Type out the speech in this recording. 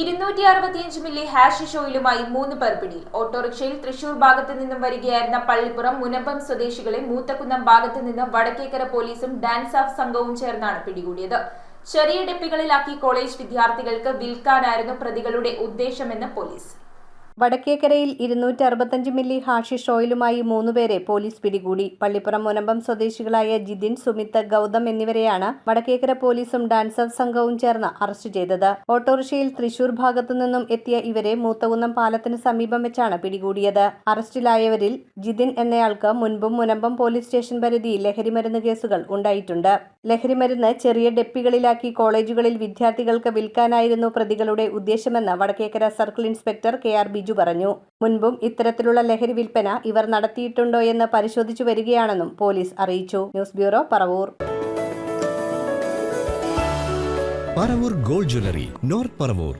ഇരുന്നൂറ്റി അറുപത്തിയഞ്ച് milli hash ഷോയിലുമായി മൂന്ന് പേർ പിടിയിൽ. ഓട്ടോറിക്ഷയിൽ തൃശൂർ ഭാഗത്തു നിന്നും വരികയായിരുന്ന പള്ളിപ്പുറം മുനമ്പം സ്വദേശികളെ മൂത്തക്കുന്നം ഭാഗത്തു നിന്നും വടക്കേക്കര പോലീസും ഡാൻസ് ഓഫ് സംഘവും ചേർന്നാണ് പിടികൂടിയത്. ചെറിയ ഡെപ്പികളിലാക്കി കോളേജ് വിദ്യാർത്ഥികൾക്ക് വിൽക്കാനായിരുന്നു പ്രതികളുടെ ഉദ്ദേശമെന്ന് പോലീസ്. വടക്കേക്കരയിൽ ഇരുന്നൂറ്റി അറുപത്തഞ്ച് മില്ലി ഹാഷിഷ് ഓയിലുമായി മൂന്നുപേരെ പോലീസ് പിടികൂടി. പള്ളിപ്പുറം മുനമ്പം സ്വദേശികളായ ജിതിൻ സുമിത്ത് ഗൗതം എന്നിവരെയാണ് വടക്കേക്കര പോലീസും ഡാൻസർ സംഘവും ചേർന്ന് അറസ്റ്റ് ചെയ്തത്. ഓട്ടോറിക്ഷയിൽ തൃശൂർ ഭാഗത്തു നിന്നും എത്തിയ ഇവരെ മൂത്തകുന്നം പാലത്തിന് സമീപം വെച്ചാണ് പിടികൂടിയത്. അറസ്റ്റിലായവരിൽ ജിതിൻ എന്നയാൾക്ക് മുൻപും മുനമ്പം പോലീസ് സ്റ്റേഷൻ പരിധിയിൽ ലഹരിമരുന്ന് കേസുകൾ ഉണ്ടായിട്ടുണ്ട്. ലഹരിമരുന്ന് ചെറിയ ഡെപ്പികളിലാക്കി കോളേജുകളിൽ വിദ്യാർത്ഥികൾക്ക് വിൽക്കാനായിരുന്നു പ്രതികളുടെ ഉദ്ദേശമെന്ന് Vadakkekara circle inspector K R Biju പറഞ്ഞു. മുൻപും ഇത്തരത്തിലുള്ള ലഹരി വിൽപ്പന ഇവർ നടത്തിയിട്ടുണ്ടോ എന്ന് പരിശോധിച്ചു വരികയാണെന്നും പോലീസ് അറിയിച്ചു. News bureau Paravur. Paravur gold jewellery north Paravur.